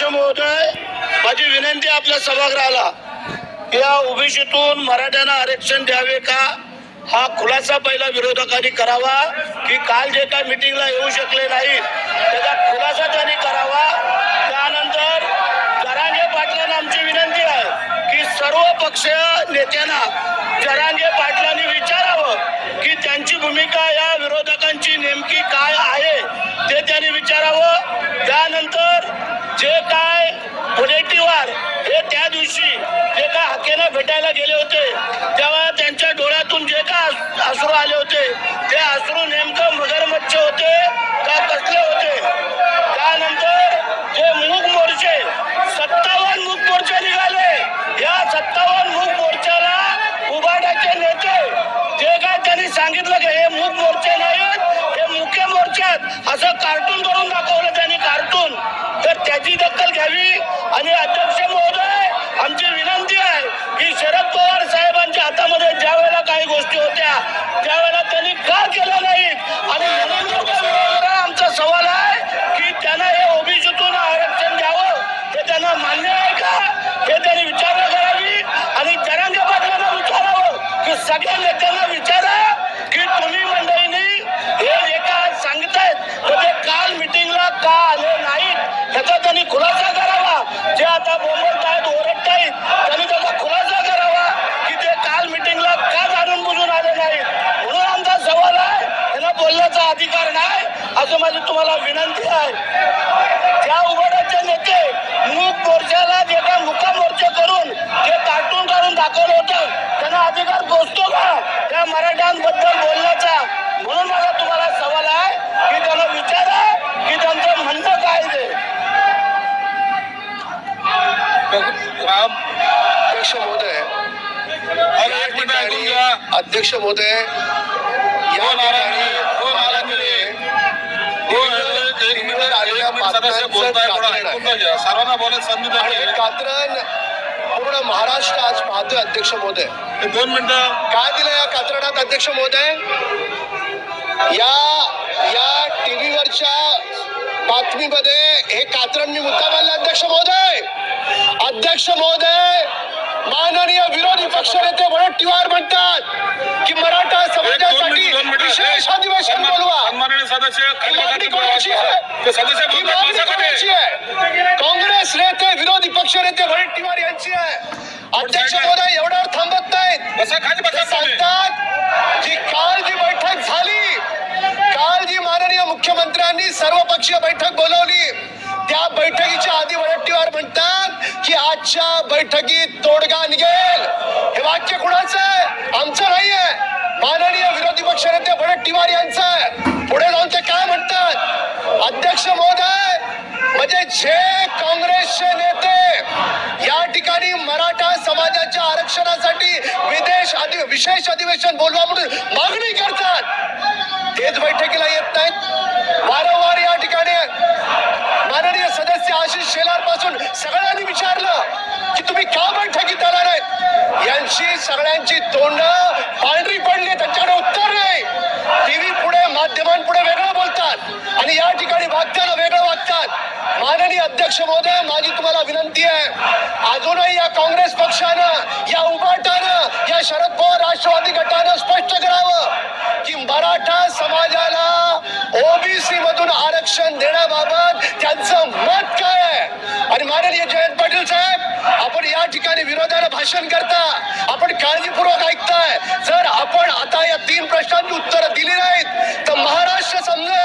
अध्यक्ष महोदय माझी विनंती आपल्या सभागृहाला. या ओबीसीतून मराठ्यांना आरक्षण द्यावे का? हा खुलासा पहिला विरोधकांनी करावा की काल जे काय मिटिंगला येऊ शकले नाही त्याचा खुलासा त्यांनी करावा. त्यानंतर जरांगे पाटलांना आमची विनंती आहे की सर्व पक्षीय नेत्यांना जरांगे पाटलांनी विचारावं की त्यांची भूमिका या विरोधकांची नेमकी काय आहे ते त्यांनी विचारावं. त्यानंतर जे काय मुलेटीवार हे त्या दिवशी जे काय हकेनं भेटायला गेले होते तेव्हा त्यांच्या डोळ्यातून जे काय अश्रू आले होते ते अश्रू नेमकं मगरमच्छ होते का कसले होते त्यानंतर जे मूग मोर्चे सत्तावन्न मूग मोर्चे निघाले या सत्तावन्न मूग मोर्चाला उभाटाचे नेते जे काय त्यांनी सांगितलं की हे मूग मोर्चे नाहीत हे मुख्य मोर्चात असं कार्टून करून दाखवलं त्यांनी कार्टून तर त्याची दखल घ्यावी आणि अध्यक्ष महोदय आमची विनंती आहे की शरद पवार साहेबांच्या हातामध्ये ज्या वेळेला काही गोष्टी होत्या त्यावेळेला त्यांनी का केलं नाहीत आणि म्हणून लोकं विरोध करा. आमचा सवाल आहे की त्यांना हे ओबीसीतून आरक्षण द्यावं हे त्यांना मान्य आहे का हे त्यांनी विचारणा करावी आणि जरांगे पाटलांना विचारावं की सगळ्या नेत्यांना विचारा की तुम्ही मंडळींनी हे जे काय सांगतायत तर ते काल मिटिंगला का आले नाहीत ह्याचा त्यांनी खुलासा करावा जे आता बोंबलतायत ओरडतायत त्यांनी त्याचा खुलासा करावा की ते काल मिटिंगला का जाणून बुजून आले नाहीत म्हणून आमचा सवाल आहे त्यांना बोलण्याचा अधिकार नाही असं माझी तुम्हाला विनंती आहे त्या उघडाचे नेते मूक मोर्चाला जे काय मुका मोर्चे करून जे कार्टून काढून दाखवलं होतं त्यांना अधिकार पोचतो का त्या मराठ्यांबद्दल बोलण्याचा म्हणून माझा तुम्हाला सवाल आहे की त्यांना विचारा की त्यांचं म्हणणं काय ते राम अध्यक्ष महोदय अरे या एक मिनिट ऐकून ठिकाणी घ्या अध्यक्ष महोदय या हो नारायण ठिकाणी हो नारायण हो एक मिनिट एक मिनिट सदस्य बोलताय थोडा ऐकून तर घ्या सर्वांना बोलायला संधी आणि कात्रण पूर्ण महाराष्ट्र आज पाहतोय अध्यक्ष महोदय. दोन मिनिटं. काय दिलं या कात्रणात अध्यक्ष महोदय? या या टीव्हीवरच्या बातमीमध्ये हे कात्रण मी मुद्दा मानला अध्यक्ष महोदय. अध्यक्ष महोदय माननीय विरोधी पक्षनेते वडट्टीवार म्हणतात की मराठा समाजासाठी विशेष अधिवेशन बोलवा. सदस्य काँग्रेस नेते विरोधी पक्ष नेते वडट्टीवार यांची आहे. अध्यक्ष महोदय एवढ्यावर थांबत नाहीत बसा खाली ते बसा तुम्ही. सांगतात जी काल जी बैठक झाली काल जी माननीय मुख्यमंत्र्यांनी सर्वपक्षीय बैठक बोलवली. त्या बैठकीच्या आधी वडट्टीवार म्हणतात की आजच्या बैठकीत तोडगा निघेल. हे वाक्य कुणाचं आहे? आमचं नाहीये. माननीय विरोधी पक्षनेते वडट्टीवार यांचं आहे. पुढे जाऊन ते काय म्हणतात? अध्यक्ष महोदय म्हणजे जे काँग्रेसचे नेते या ठिकाणी मराठा समाजाच्या आरक्षणासाठी विदेश अधि विशेष अधिवेशन बोलवा म्हणून मागणी करतात. तेच बैठकीला येत नाहीत. वारंवार या ठिकाणी माननीय सदस्य आशिष शेलारपासून सगळ्यांनी विचारलं की तुम्ही का बैठकीत आला नाही यांची सगळ्यांची तोंड पांढरी पडली त्यांच्याकडे उत्तर नाही. टीव्ही पुढे माध्यमांपुढे वेगळं बोलतात आणि या ठिकाणी वागताना वेगळं वागतात. माननीय अध्यक्ष महोदय माझी तुम्हाला विनंती आहे. अजूनही या काँग्रेस पक्षानं या उभाटानं या शरद पवार राष्ट्रवादी गटानं स्पष्ट करावं की मराठा समाजाला ओबीसी मधून आरक्षण देण्याबाबत त्यांचं मत काय आहे? आणि माननीय जयंत पाटील साहेब आपण या ठिकाणी विरोधाला भाषण करता आपण काळजीपूर्वक ऐकताय. जर आपण आता या तीन प्रश्नांची उत्तरं दिली नाहीत तर महाराष्ट्र समजा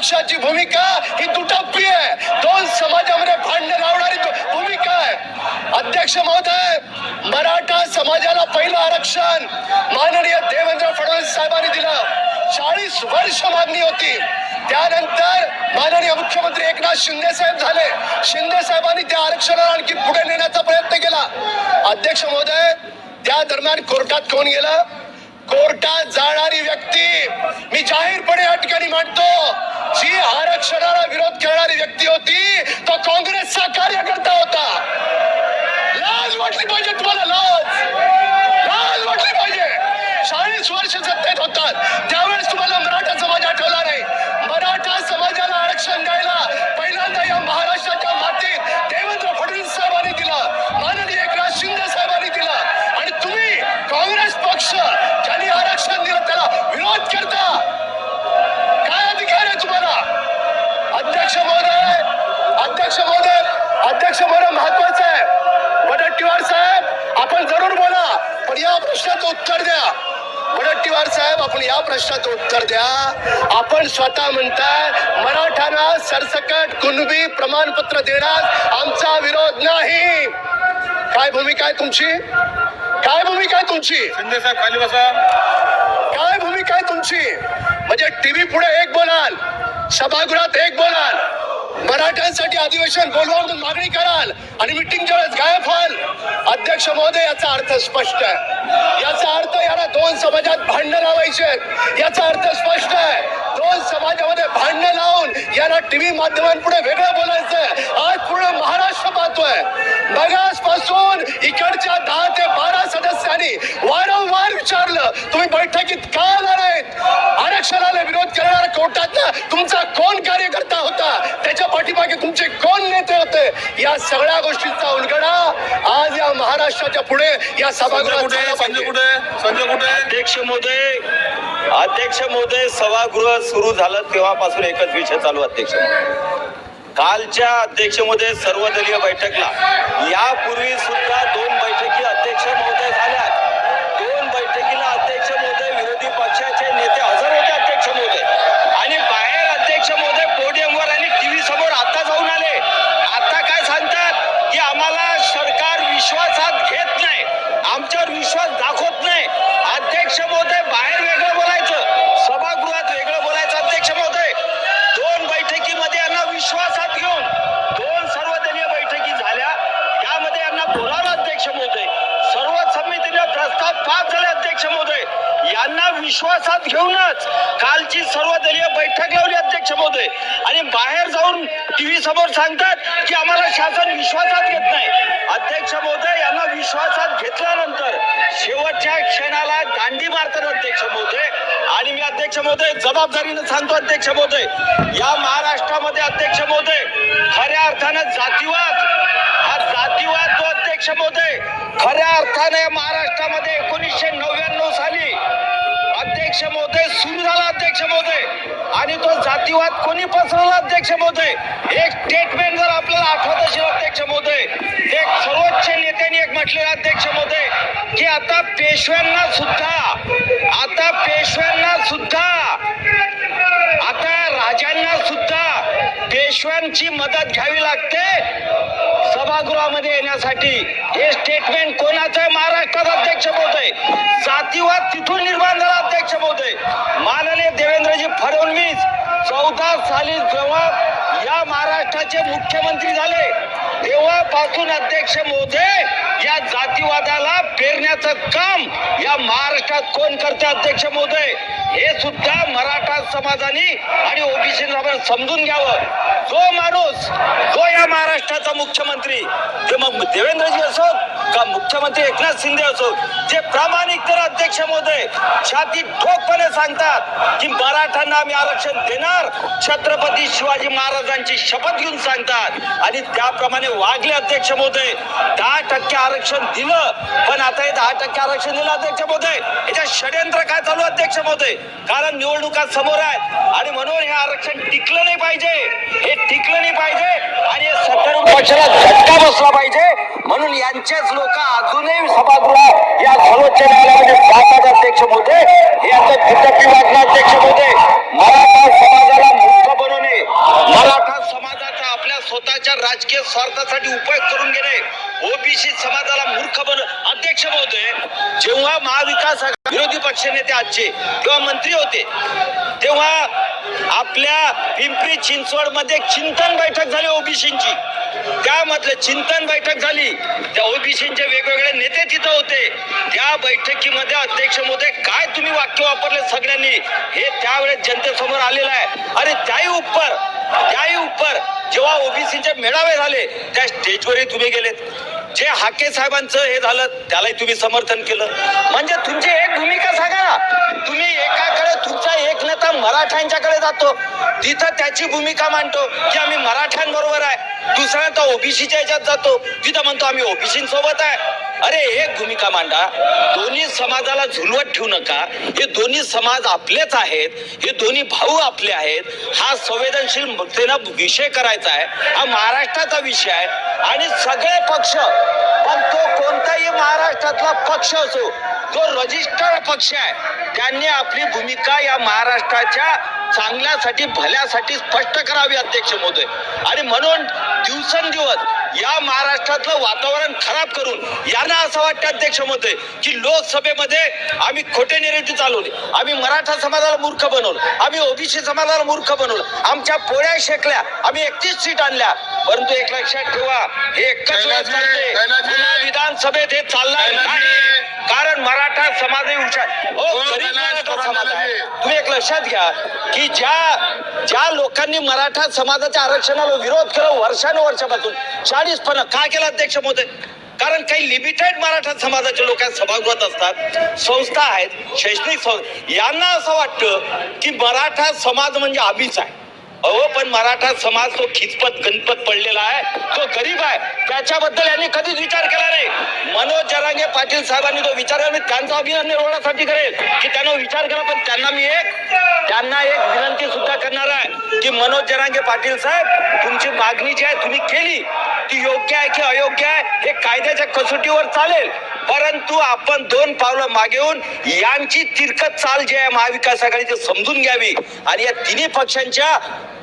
पक्षाची भूमिका ही दुटप्पी आहे. दोन समाजामध्ये भांडण लावणारी भूमिका आहे. अध्यक्ष महोदय मराठा समाजाला पहिलं आरक्षण माननीय देवेंद्र फडणवीस साहेबांनी दिलं. चाळीस वर्ष मागणी होती. त्यानंतर माननीय मुख्यमंत्री एकनाथ शिंदे साहेब झाले. शिंदे साहेबांनी त्या आरक्षणाला आणखी पुढे नेण्याचा प्रयत्न केला. अध्यक्ष महोदय त्या दरम्यान कोर्टात कोण गेलं? कोर्टात जाणारी व्यक्ती मी जाहीरपणे या ठिकाणी मांडतो. जी आरक्षणाला विरोध करणारी व्यक्ती होती तो काँग्रेसचा कार्यकर्ता होता. लाज वाटली पाहिजे तुम्हाला लाज लाज वाटली पाहिजे. चाळीस वर्ष सत्तेत होतात. त्यावेळेस तुम्हाला पण या प्रश्नाचं उत्तर द्या. वडट्टीवार साहेब आपण या प्रश्नाचं उत्तर द्या. आपण स्वतः म्हणताय मराठ्यांना सरसकट कुणबी प्रमाणपत्र देण्यास आमचा विरोध नाही. काय भूमिका आहे तुमची? काय भूमिका आहे तुमची? शिंदे साहेब खाली बसा. काय भूमिका आहे तुमची? म्हणजे टीव्ही पुढे एक बोलाल सभागृहात एक बोलाल. मराठ्यांसाठी अधिवेशन बोलवा म्हणून मागणी कराल आणि मिटिंगच्या वेळेस गायब व्हाल अध्यक्ष महोदय याचा अर्थ स्पष्ट आहे. याचा अर्थ याला दोन समाजात भांडणं लावायचे याचा अर्थ स्पष्ट आहे. दोन समाजामध्ये भांडणं लावून याला टीव्ही माध्यमांपुढे वेगळं बोलायचंय. आज पूर्ण महाराष्ट्र पाहतोय. मगासपासून इकडच्या दहा ते बारा सदस्यांनी वारंवार विचारलं तुम्ही बैठकीत का आला नाहीत? आरक्षणाला विरोध करणारा कोर्टात तुमचा कोण कार्यकर्ता तुमचे कोण नेते होते? या सगळ्या गोष्टींचा उलगडा आज या महाराष्ट्राच्या पुढे या सभागृहात कुठे? झाला संजय पाहिजे. कुठे? संजय कुठे? अध्यक्ष महोदय अध्यक्ष महोदय सभागृह सुरू झालं तेव्हापासून एकच विषय चालू अध्यक्ष. कालच्या अध्यक्ष महोदय सर्वदलीय बैठकला. यापूर्वी सुद्धा दोन बैठकी अध्यक्ष महोदय झाल्या दोन बैठकीला अध्यक्ष महोदय विरोधी पक्षाचे नेते हजर होते अध्यक्ष महोदय आणि बाहेर अध्यक्ष महोदय पोडियमवर आणि टीव्ही समोर आता जाऊन आले आता काय सांगतात की आम्हाला सरकार विश्वासात घेत नाही आमच्यावर विश्वास दाखवत नाही अध्यक्ष महोदय बाहेर वेगळं बोलायचं सभागृहात वेगळं बोलायचं अध्यक्ष महोदय दोन बैठकीमध्ये यांना विश्वासात घेऊन दोन सर्वदलीय बैठकी झाल्या त्यामध्ये यांना बोलावलं अध्यक्ष महोदय सर्व समितीने प्रस्ताव पास झाले अध्यक्ष महोदय यांना विश्वासात घेऊनच कालची सर्वदलीय बैठक लावली अध्यक्ष महोदय. आणि बाहेर जाऊन टीव्ही समोर सांगतात की आम्हाला शासन विश्वासात घेत नाही. अध्यक्ष महोदय यांना विश्वासात घेतल्यानंतर शेवटच्या क्षणाला दांडी मारतात अध्यक्ष महोदय. आणि मी अध्यक्ष महोदय जबाबदारीनं सांगतो अध्यक्ष महोदय. या महाराष्ट्रामध्ये अध्यक्ष महोदय खऱ्या अर्थानं जातीवाद हा जातीवाद जो अध्यक्ष महोदय खऱ्या अर्थानं महाराष्ट्रामध्ये एकोणीसशे नव्याण्णव साली अध्यक्ष महोदय सुरू झाला अध्यक्ष महोदय. आणि तो जातीवाद कोणी पसरवला अध्यक्ष महोदय? एक स्टेटमेंट जर आपल्याला आठवत असेल अध्यक्ष महोदय. एक सर्वोच्च नेत्यांनी एक म्हटलेलं अध्यक्ष महोदय की आता पेशव्यांना सुद्धा आता पेशव्यांना सुद्धा आता राजांना सुद्धा पेशव्यांची मदत घ्यावी लागते. सभागृहामध्ये येण्यासाठी हे स्टेटमेंट कोणाचं आहे? महाराष्ट्रात अध्यक्ष महोदय. जातीवाद तिथून निर्माण झाला अध्यक्ष महोदय. माननीय देवेंद्रजी फडणवीस चौदा साली जेव्हा या महाराष्ट्राचे मुख्यमंत्री झाले तेव्हापासून अध्यक्ष महोदय या जातीवादाला पेरण्याचं काम या महाराष्ट्रात कोण करते अध्यक्ष महोदय? हे सुद्धा मराठा समाजाने आणि ओबीसी समाजाने समजून घ्यावं. जो माणूस जो या महाराष्ट्राचा मुख्यमंत्री ते मग देवेंद्रजी असो का मुख्यमंत्री एकनाथ शिंदे असो जे प्रामाणिक तर अध्यक्ष महोदय छाती ठोकपणे सांगतात की मराठ्यांना आम्ही आरक्षण देणार. छत्रपती शिवाजी महाराजांची शपथ घेऊन सांगतात. आणि त्याप्रमाणे वागले अध्यक्ष महोदय दहा टक्के आरक्षण दिलं. पण आता हे दहा टक्के आरक्षण दिलं अध्यक्ष महोदय. षडयंत्र काय चालू अध्यक्ष महोदय? कारण निवडणुका समोर आहेत. आणि म्हणून हे आरक्षण टिकलं नाही पाहिजे. हे टिकलं नाही पाहिजे. आणि हे सत्तारूढ पक्षाला झटका बसला पाहिजे. म्हणून यांचेच लोक अजूनही सभागृहात या सर्वोच्च न्यायालयामध्ये जातात अध्यक्ष महोदय. हे आता दुटप्पी अध्यक्ष महोदय. मराठा समाजाला मुक्त बनवणे. मराठा स्वतःच्या राजकीय स्वार्थासाठी उपयोग करून घेणे. ओबीसी समाजाला मूर्ख बन अध्यक्ष महोदय जेव्हा महाविकास विरोधी पक्ष नेते आजचे किंवा मंत्री होते तेव्हा आपल्या पिंपरी चिंचवडमध्ये चिंतन बैठक झाली ओबीसींची. त्यामधलं चिंतन बैठक झाली. त्या ओबीसींचे वेगवेगळे नेते तिथं होते. त्या बैठकीमध्ये अध्यक्ष महोदय काय तुम्ही वाक्य वापरले सगळ्यांनी? हे त्यावेळेस जनतेसमोर आलेलं आहे. आणि त्याही उपर त्याही उपर जेव्हा ओबीसीचे मेळावे झाले त्या स्टेजवरही तुम्ही गेलेत. जे हाके साहेबांचं हे झालं त्यालाही तुम्ही समर्थन केलं. म्हणजे तुमची एक भूमिका सांगा. ना तुम्ही एकाकडे तुमचा एक नेता मराठ्यांच्याकडे जातो तिथं त्याची भूमिका मांडतो की आम्ही मराठ्यांबरोबर आहे. दुसरा दुसऱ्यांदा ओबीसीच्या याच्यात जातो. तिथं म्हणतो आम्ही ओबीसी सोबत आहे. अरे एक भूमिका मांडा. दोन्ही समाजाला झुलवत ठेवू नका. हे दोन्ही समाज आपलेच आहेत. हे दोन्ही भाऊ आपले आहेत. हा संवेदनशील मतेनं विषय करायचा आहे. हा महाराष्ट्राचा विषय आहे. आणि सगळे पक्ष पण तो कोणताही महाराष्ट्रातला पक्ष असो जो रजिस्टर्ड पक्ष आहे. त्यांनी आपली भूमिका या महाराष्ट्राच्या चांगल्यासाठी भल्यासाठी स्पष्ट करावी अध्यक्ष महोदय. आणि म्हणून दिवसेंदिवस या महाराष्ट्रातलं वातावरण खराब करून यांना असं वाटतं अध्यक्ष महोदय की लोकसभेमध्ये आम्ही खोटे नेरेटिव्ह चालवले. आम्ही मराठा समाजाला मूर्ख बनवलं. आम्ही ओबीसी समाजाला मूर्ख बनवलं. आमच्या पोळ्या शेकल्या. आम्ही एकतीस सीट आणल्या. परंतु एक लक्षात ठेवा हे एकच विधानसभेत हे चालणार. नाही. कारण मराठा समाज हे हुशार हो हो. तुम्ही एक लक्षात घ्या की ज्या ज्या लोकांनी मराठा समाजाच्या आरक्षणाला विरोध केला वर्षानुवर्षापासून चाळीस पण का केला अध्यक्ष महोदय? कारण काही लिमिटेड मराठा समाजाचे लोक सभागृहात असतात संस्था आहेत शैक्षणिक संस्था यांना असं वाटतं की मराठा समाज म्हणजे आम्हीच आहे. अहो पण मराठा समाज तो खिचपत गणपत पडलेला आहे. तो गरीब आहे. त्याच्याबद्दल यांनी कधीच विचार केला नाही. मनोज जरांगे पाटील साहेबांनी तो विचार मी त्यांचा अभिनंदन एवढ्यासाठी करेल की त्यांना विचार केला पण त्यांना मी एक त्यांना एक विनंती सुद्धा करणार आहे की मनोज जरांगे पाटील साहेब तुमची मागणी जी आहे तुम्ही केली. ती योग्य आहे की अयोग्य आहे? हे कायद्याच्या कसोटीवर चालेल. परंतु आपण दोन पावलं मागे येऊन यांची तिरकत चाल जी आहे महाविकास आघाडीची समजून घ्यावी. आणि या तिन्ही पक्षांच्या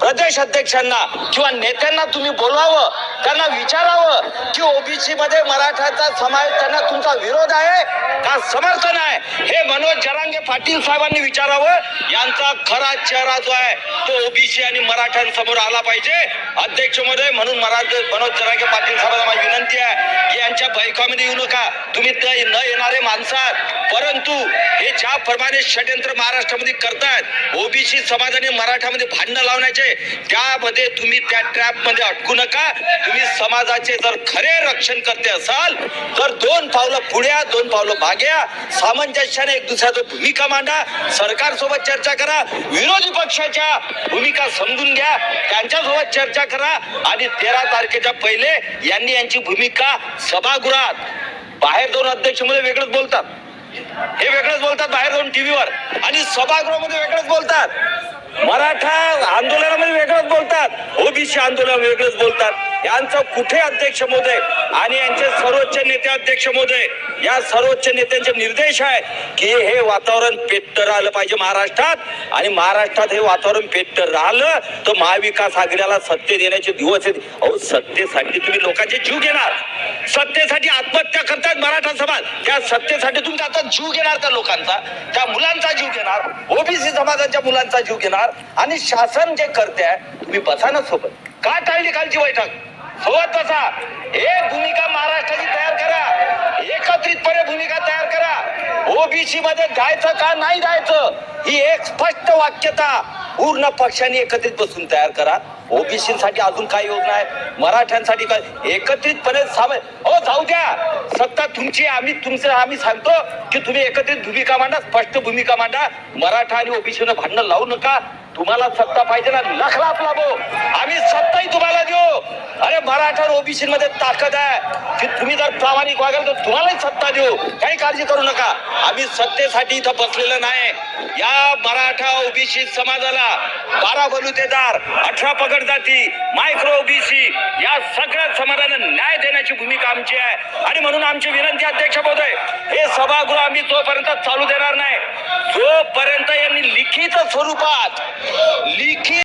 प्रदेश अध्यक्षांना किंवा नेत्यांना तुम्ही बोलवावं त्यांना विचारावं की ओबीसी मध्ये मराठाचा समावेश त्यांना तुमचा विरोध आहे का समर्थन आहे? हे मनोज जरांगे पाटील साहेबांनी विचारावं. यांचा खरा चेहरा जो आहे तो ओबीसी आणि मराठ्यांसमोर आला पाहिजे. अध्यक्षमध्ये म्हणून मराठ मनोज जरांगे पाटील साहेबांना माझी विनंती आहे की यांच्या बैकामध्ये येऊ नका. तुम्ही ते न येणारे माणसं परंतु हे ज्याप्रमाणे षडयंत्र महाराष्ट्रामध्ये करतायत ओबीसी समाजाने मराठामध्ये भांडणं लावण्याचे त्यामध्ये तुम्ही त्या ट्रॅपमध्ये अटकू नका. तुम्ही समाजाचे जर खरे रक्षण करते असाल तर दोन पावलं पुढ्या दोन पावलं माग्या सामंजस्याने एक दुसऱ्याचं भूमिका मांडा. सरकारसोबत चर्चा करा. विरोधी पक्षाच्या भूमिका समजून घ्या. त्यांच्यासोबत चर्चा करा. आणि तेरा तारखेच्या पहिले यांनी यांची भूमिका सभागृहात बाहेर दोन अध्यक्षमध्ये वेगळंच बोलतात. हे वेगळंच बोलतात बाहेर जाऊन टीव्हीवर. आणि सभागृहामध्ये वेगळंच बोलतात. मराठा आंदोलनामध्ये वेगळंच बोलतात. ओबीसी आंदोलन वेगळंच बोलतात. यांचं कुठे अध्यक्ष मोदय? आणि यांचे सर्वोच्च नेते अध्यक्ष मोदय? या सर्वोच्च नेत्यांचे निर्देश आहे की हे वातावरण पेट्टर आलं पाहिजे महाराष्ट्रात. आणि महाराष्ट्रात हे वातावरण पेट्टर राहिलं तर महाविकास आघाडीला सत्य देण्याचे दिवस आहेत. अहो सत्तेसाठी तुम्ही लोकांचे जीव घेणार. सत्तेसाठी आत्महत्या करतात मराठा समाज. त्या सत्तेसाठी तुम्ही आता जीव घेणार त्या लोकांचा. त्या मुलांचा जीव घेणार. ओबीसी समाजाच्या मुलांचा जीव घेणार. आणि शासन जे करते तुम्ही बसा ना सोबत. का टाळली कालची बैठक? सोबत तसा. एक भूमिका महाराष्ट्राची तयार करा. एकत्रितपणे भूमिका तयार करा. ओबीसी मध्ये जायचं का नाही जायचं ही एक स्पष्ट वाक्यता पूर्ण पक्षांनी एकत्रित बसून तयार करा. ओबीसीसाठी अजून काय योजना आहे? मराठ्यांसाठी काय? एकत्रितपणे साम हो जाऊ द्या. सत्ता तुमची आम्ही तुमचं आम्ही सांगतो की तुम्ही एकत्रित भूमिका मांडा स्पष्ट भूमिका मांडा. मराठा आणि ओबीसीनं भांडण लावू नका. तुम्हाला सत्ता पाहिजे ना लखला लाभ लाभो आम्ही सत्ताही तुम्हाला देऊ. अरे मराठा ओबीसी मध्ये ताकद आहे. की तुम्ही जर प्रामाणिक वागाल तर तुम्हालाही सत्ता देऊ. काही काळजी करू नका. आम्ही सत्तेसाठी इथं बसलेलं नाही. या मराठा ओबीसी समाजाला बारा बलुतेदार अठरा पगड जाती मायक्रो ओबीसी या सगळ्या समाजाला न्याय देण्याची भूमिका आमची आहे. आणि म्हणून आमची विनंती अध्यक्ष महोदय हे सभागृह आम्ही जोपर्यंत चालू देणार नाही जोपर्यंत यांनी लिखित स्वरूपात लिखित